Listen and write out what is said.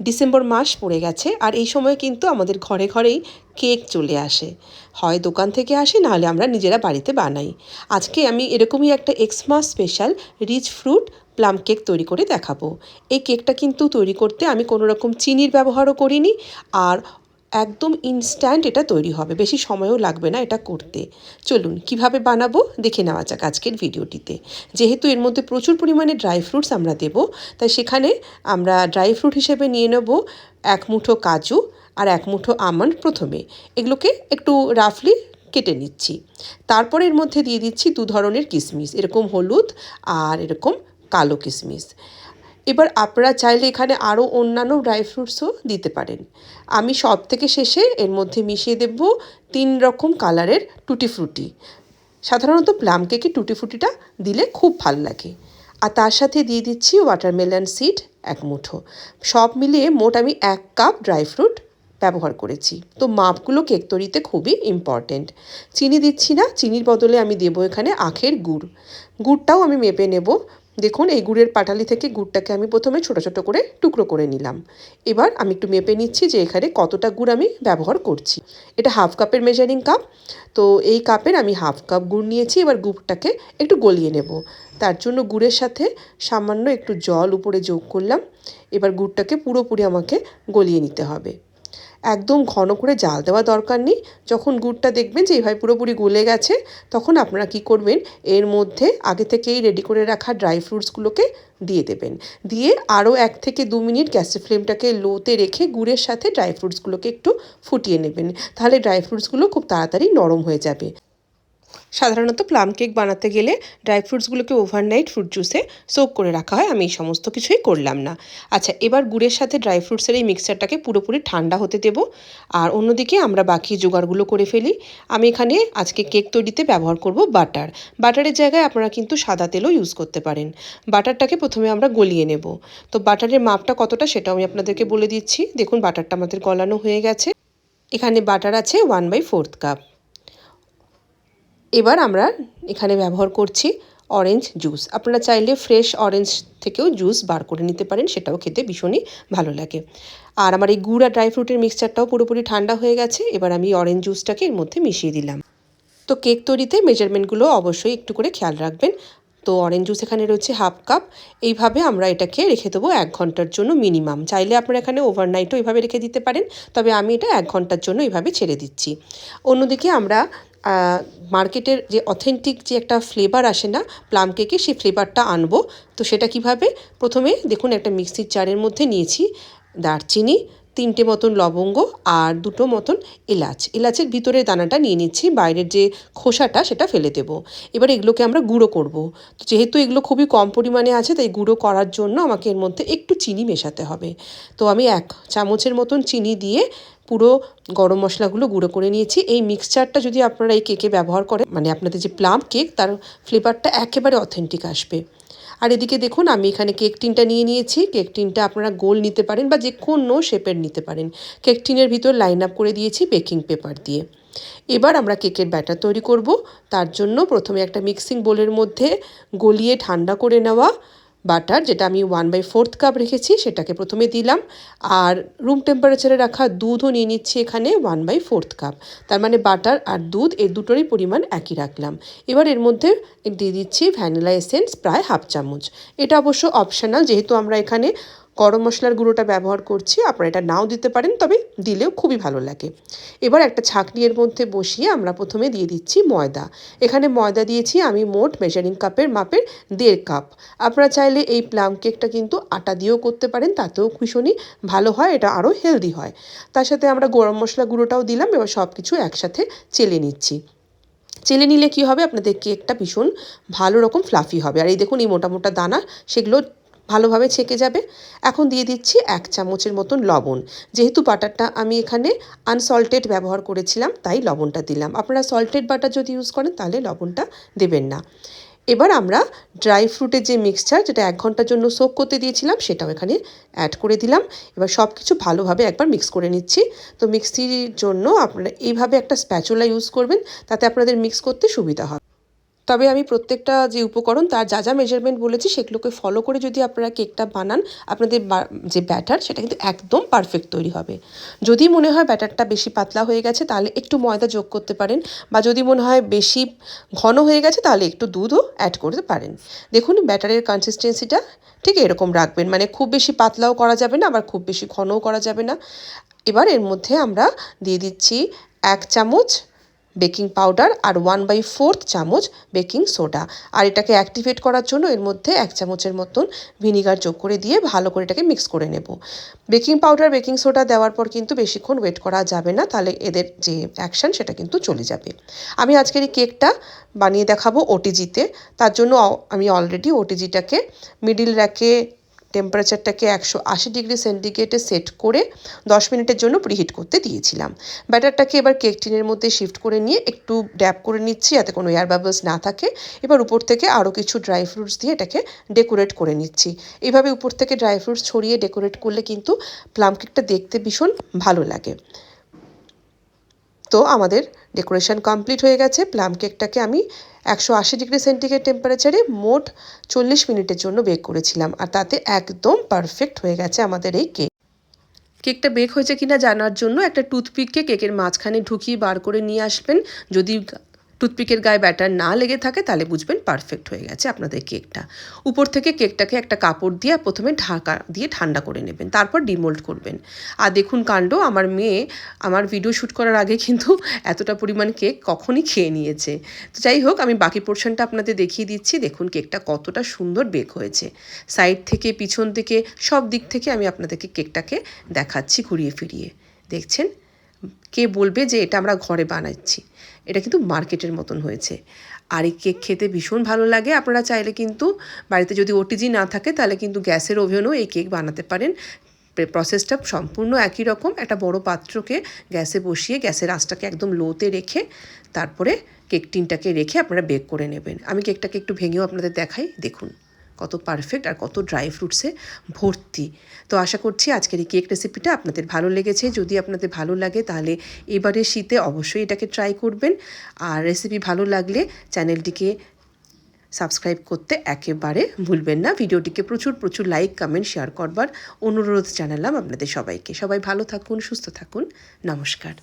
December মাস পড়ে গেছে আর এই সময় কিন্তু আমাদের ঘরে ঘরেই কেক চলে আসে। হয় দোকান থেকে আসে, নাহলে আমরা নিজেরা বাড়িতে বানাই। আজকে আমি এরকমই একটা Xmas special rich fruit plum cake তৈরি করে দেখাবো। এই কেকটা কিন্তু তৈরি করতে আমি কোনো রকম চিনির ব্যবহারও করিনি আর একদম ইনস্ট্যান্ট এটা তৈরি হবে। বেশি সময়ও লাগবে না এটা করতে। চলুন, কীভাবে বানাবো? দেখে নেওয়া যাক আজকের ভিডিওটিতে। যেহেতু এর মধ্যে প্রচুর পরিমাণে ড্রাই ফ্রুটস আমরা দেব, তাই সেখানে আমরা ড্রাই ফ্রুট হিসেবে নিয়ে নেব এক মুঠো কাজু আর এক মুঠো আমন্ড প্রথমে। এগুলোকে একটু রাফলি কেটে নিচ্ছি। তারপর এর মধ্যে দিয়ে দিচ্ছি দু ধরনের কিশমিশ এরকম হলুদ আর এরকম কালো কিশমিশ এবার আপনারা চাইলে এখানে আরও অন্যান্য ড্রাই ফ্রুটসও দিতে পারেন। আমি সব থেকে শেষে এর মধ্যে মিশিয়ে দেব তিন রকম কালারের টুটি ফ্রুটি। সাধারণত প্লাম কেকে টুটি ফ্রুটিটা দিলে খুব ভালো লাগে। আর তার সাথে দিয়ে দিচ্ছি ওয়াটারমেলন সিড এক মুঠো। সব মিলিয়ে মোট আমি এক কাপ ড্রাই ফ্রুট ব্যবহার করেছি। তো মাপগুলো কেক তৈরিতে খুবই ইম্পর্টেন্ট। চিনি দিচ্ছি না, চিনির বদলে আমি দেবো এখানে আখের গুড়। গুড়টাও আমি মেপে নেব। দেখুন, এই গুড়ের পাটালি থেকে গুড়টাকে আমি প্রথমে ছোটো ছোটো করে টুকরো করে নিলাম। এবার আমি একটু মেপে নিচ্ছি যে এখানে কতটা গুড় আমি ব্যবহার করছি। এটা হাফ কাপের মেজারিং কাপ তো এই কাপের আমি হাফ কাপ গুড় নিয়েছি, এবার গুড়টাকে একটু গলিয়ে নেব। তার জন্য গুড়ের সাথে সামান্য একটু জল উপরে যোগ করলাম। এবার গুড়টাকে পুরোপুরি আমাকে গলিয়ে নিতে হবে। একদম ঘন করে জাল দেওয়া দরকার নেই। যখন গুড়টা দেখবেন যে এইভাবে পুরোপুরি গলে গেছে, তখন আপনারা কি করবেন, এর মধ্যে আগে থেকেই রেডি করে রাখা ড্রাই ফ্রুটসগুলোকে দিয়ে দেবেন। দিয়ে আরও এক থেকে দু মিনিট গ্যাসের ফ্লেমটাকে লোতে রেখে গুড়ের সাথে ড্রাই ফ্রুটসগুলোকে একটু ফুটিয়ে নেবেন। তাহলে ড্রাই ফ্রুটসগুলো খুব তাড়াতাড়ি নরম হয়ে যাবে। সাধারণত প্লাম কেক বানাতে গেলে ড্রাই ফ্রুটসগুলোকে ওভারনাইট ফ্রুট জুসে সোক করে রাখা হয়। আমি এই সমস্ত কিছুই করলাম না। আচ্ছা এবার গুড়ের সাথে ড্রাই ফ্রুটসের এই মিক্সারটাকে পুরোপুরি ঠান্ডা হতে দেব। আর অন্যদিকে আমরা বাকি জোগাড়গুলো করে ফেলি। আমি এখানে আজকে কেক তৈরিতে ব্যবহার করব বাটার। বাটারের জায়গায় আপনারা কিন্তু সাদা তেলও ইউজ করতে পারেন। বাটারটাকে প্রথমে আমরা গলিয়ে নেব। তো বাটারের মাপটা কতটা সেটাও আমি আপনাদেরকে বলে দিচ্ছি। দেখুন, বাটারটা আমাদের গলানো হয়ে গেছে। এখানে বাটার আছে ওয়ান বাই ফোর্থ কাপ। এবার আমরা এখানে ব্যবহার করছি অরেঞ্জ জুস আপনারা চাইলে ফ্রেশ অরেঞ্জ থেকেও জুস বার করে নিতে পারেন, সেটাও খেতে ভীষণই ভালো লাগে। আর আমার এই গুড় আর ড্রাই ফ্রুটের মিক্সচারটাও পুরোপুরি ঠান্ডা হয়ে গেছে, এবার আমি অরেঞ্জ জুসটাকে এর মধ্যে মিশিয়ে দিলাম। তো কেক তৈরিতে মেজারমেন্টগুলো অবশ্যই একটু করে খেয়াল রাখবেন। তো অরেঞ্জ জুস এখানে রয়েছে হাফ কাপ এইভাবে আমরা এটাকে রেখে দেবো এক ঘণ্টার জন্য মিনিমাম চাইলে আপনারা এখানে ওভারনাইটও এইভাবে রেখে দিতে পারেন, তবে আমি এটা এক ঘণ্টার জন্য এইভাবে ছেড়ে দিচ্ছি। অন্যদিকে আমরা মার্কেটের যে অথেন্টিক যে একটা ফ্লেভার আসে না প্লাম কেকে সেই ফ্লেভারটা আনব। তো সেটা কীভাবে? প্রথমে দেখুন একটা মিক্সির জারের মধ্যে নিয়েছি দারচিনি তিনটে মতন লবঙ্গ আর দুটো মতন এলাচ। এলাচের ভিতরে দানাটা নিয়ে নিচ্ছি, বাইরের যে খোসাটা সেটা ফেলে দেবো। এবার এগুলোকে আমরা গুঁড়ো করব। তো যেহেতু এগুলো খুবই কম পরিমাণে আছে, তাই গুঁড়ো করার জন্য আমাকে এর মধ্যে একটু চিনি মেশাতে হবে। তো আমি এক চামচের মতন চিনি দিয়ে পুরো গরম মশলাগুলো গুঁড়ো করে নিয়েছি। এই মিক্সচারটা যদি আপনারা এই কেকে ব্যবহার করেন মানে আপনাদের যে প্লাম কেক, তার ফ্লেভারটা একেবারে অথেন্টিক আসবে। আর এদিকে দেখুন, আমি এখানে কেক টিনটা নিয়ে নিয়েছি। কেক টিনটা আপনারা গোল নিতে পারেন বা যে কোনো শেপের নিতে পারেন। কেক টিনের ভিতর লাইন আপ করে দিয়েছি বেকিং পেপার দিয়ে। এবার আমরা কেকের ব্যাটার তৈরি করব। তার জন্য প্রথমে একটা মিক্সিং বোলের মধ্যে গলিয়ে ঠান্ডা করে নেওয়া বাটার, যেটা আমি ওয়ান বাই ফোর্থ কাপ রেখেছি, সেটাকে প্রথমে দিলাম। আর রুম টেম্পারেচারে রাখা দুধও নিয়ে নিচ্ছি এখানে ওয়ান বাই ফোর্থ কাপ তার মানে বাটার আর দুধ এর দুটোরই পরিমাণ একই রাখলাম। এবার এর মধ্যে দিয়ে দিচ্ছি ভ্যানিলা এসেন্স প্রায় হাফ চামচ। এটা অবশ্য অপশানাল যেহেতু আমরা এখানে গরম মশলার গুঁড়োটা ব্যবহার করছি, আপনারা এটা নাও দিতে পারেন, তবে দিলেও খুবই ভালো লাগে। এবার একটা ছাঁকনি এর মধ্যে বসিয়ে আমরা প্রথমে দিয়ে দিচ্ছি ময়দা। এখানে ময়দা দিয়েছি আমি মোট মেজারিং কাপের মাপের দেড় কাপ আপনারা চাইলে এই প্লাম কেকটা কিন্তু আটা দিয়েও করতে পারেন, তাতেও ভীষণই ভালো হয়, এটা আরও হেলদি হয়। তার সাথে আমরা গরম মশলা গুঁড়োটাও দিলাম, এবার সব কিছু একসাথে চেলে নিচ্ছি। চেলে নিলে কি হবে? আপনাদের কেকটা ভীষণ ভালো রকম ফ্লাফি হবে। আর এই দেখুন এই মোটা মোটা দানা, সেগুলো ভালোভাবে ছেঁকে যাবে। এখন দিয়ে দিচ্ছি এক চামচের মতন লবণ। যেহেতু বাটারটা আমি এখানে আনসল্টেড ব্যবহার করেছিলাম, তাই লবণটা দিলাম। আপনারা সল্টেড বাটার যদি ইউজ করেন, তাহলে লবণটা দেবেন না। এবার আমরা ড্রাই ফ্রুটের যে মিক্সচার যেটা এক ঘণ্টার জন্য সোক করতে দিয়েছিলাম, সেটাও এখানে অ্যাড করে দিলাম। এবার সব কিছু ভালোভাবে একবার মিক্স করে নিচ্ছি। তো মিক্সির জন্য আপনারা এইভাবে একটা স্প্যাচুলা ইউজ করবেন, তাতে আপনাদের মিক্স করতে সুবিধা হবে। তবে আমি প্রত্যেকটা যে উপকরণ, তার যা যা মেজারমেন্ট বলেছি, সেগুলোকে ফলো করে যদি আপনারা কেকটা বানান, আপনাদের যে ব্যাটার সেটা কিন্তু একদম পারফেক্ট তৈরি হবে। যদি মনে হয় ব্যাটারটা বেশি পাতলা হয়ে গেছে, তাহলে একটু ময়দা যোগ করতে পারেন, বা যদি মনে হয় বেশি ঘন হয়ে গেছে, তাহলে একটু দুধও অ্যাড করতে পারেন। দেখুন, ব্যাটারের কনসিস্টেন্সিটা ঠিক এরকম রাখবেন মানে খুব বেশি পাতলাও করা যাবে না, আবার খুব বেশি ঘনও করা যাবে না। এবার এর মধ্যে আমরা দিয়ে দিচ্ছি এক চামচ বেকিং পাউডার আর ওয়ান বাই ফোর্থ চামচ বেকিং সোডা। আর এটাকে অ্যাক্টিভেট করার জন্য এর মধ্যে এক চামচের মতন ভিনিগার যোগ করে দিয়ে ভালো করে এটাকে মিক্স করে নেব। বেকিং পাউডার, বেকিং সোডা দেওয়ার পর কিন্তু বেশিক্ষণ ওয়েট করা যাবে না, তাহলে এদের যে অ্যাকশান সেটা কিন্তু চলে যাবে। আমি আজকের এই কেকটা বানিয়ে দেখাবো ওটিজিতে তার জন্য আমি অলরেডি ওটিজিটাকে মিডিল র্যাকে টেম্পারেচারটাকে একশো আশি ডিগ্রি সেন্টিগ্রেডে সেট করে দশ মিনিটের জন্য প্রিহিট করতে দিয়েছিলাম। ব্যাটারটাকে এবার কেক টিনের মধ্যে শিফট করে নিয়ে একটু ড্যাপ করে নিচ্ছি যাতে কোনো এয়ার বাবলস না থাকে। এবার উপর থেকে আরও কিছু ড্রাই ফ্রুটস দিয়ে এটাকে ডেকোরেট করে নিচ্ছি। এইভাবে উপর থেকে ড্রাই ফ্রুটস ছড়িয়ে ডেকোরেট করলে কিন্তু প্লাম কেকটা দেখতে ভীষণ ভালো লাগে। তো আমাদের ডেকোরেশন কমপ্লিট হয়ে গেছে। প্লাম কেকটাকে আমি একশো আশি ডিগ্রি সেন্টিগ্রেড টেম্পারেচারে মোট চল্লিশ মিনিটের জন্য বেক করেছিলাম। আর তাতে একদম পারফেক্ট হয়ে গেছে আমাদের এই কেক। কেকটা বেক হয়েছে কিনা জানার জন্য একটা টুথপিককে কেকের মাঝখানে ঢুকিয়ে বার করে নিয়ে আসবেন। যদি টুথপিকের গায়ে ব্যাটার না লেগে থাকে, তাহলে বুঝবেন পারফেক্ট হয়ে গেছে আপনাদের কেকটা। উপর থেকে কেকটাকে একটা কাপড় দিয়ে প্রথমে ঢাকা দিয়ে ঠান্ডা করে নেবেন, তারপর ডিমোল্ড করবেন। আর দেখুন কাণ্ড, আমার মেয়ে আমার ভিডিও শ্যুট করার আগে কিন্তু এতটা পরিমাণ কেক কখনই খেয়ে নিয়েছে। তো যাই হোক, আমি বাকি পোর্শনটা আপনাদের দেখিয়ে দিচ্ছি, দেখুন কেকটা কতটা সুন্দর বেক হয়েছে। সাইড থেকে, পিছন থেকে, সব দিক থেকে আমি আপনাদেরকে কেকটাকে দেখাচ্ছি ঘুরিয়ে ফিরিয়ে। দেখছেন? কে বলবে যে এটা আমরা ঘরে বানাচ্ছি? এটা কিন্তু মার্কেটের মতন হয়েছে। আর এই কেক খেতে ভীষণ ভালো লাগে। আপনারা চাইলে কিন্তু বাড়িতে যদি ওটিজি না থাকে, তাহলে কিন্তু গ্যাসের ওভেনও এই কেক বানাতে পারেন। প্রসেসটা সম্পূর্ণ একই রকম। একটা বড় পাত্রকে গ্যাসে বসিয়ে, গ্যাসের আঁচটাকে একদম লোতে রেখে, তারপরে কেক টিনটাকে রেখে আপনারা বেক করে নেবেন। আমি কেকটাকে একটু ভেঙেও আপনাদের দেখাই। দেখুন। কত পারফেক্ট আর কত ড্রাই ফ্রুটসে ভর্তি। তো আশা করছি আজকের এই কেক রেসিপিটা আপনাদের ভালো লেগেছে। যদি আপনাদের ভালো লাগে তাহলে এবারে শীতে অবশ্যই এটাকে ট্রাই করবেন। আর রেসিপি ভালো লাগলে চ্যানেলটিকে সাবস্ক্রাইব করতে একেবারে ভুলবেন না। ভিডিওটিকে প্রচুর প্রচুর লাইক কমেন্ট শেয়ার করবার অনুরোধ জানালাম আপনাদের সবাইকে। সবাই ভালো থাকুন, সুস্থ থাকুন। নমস্কার।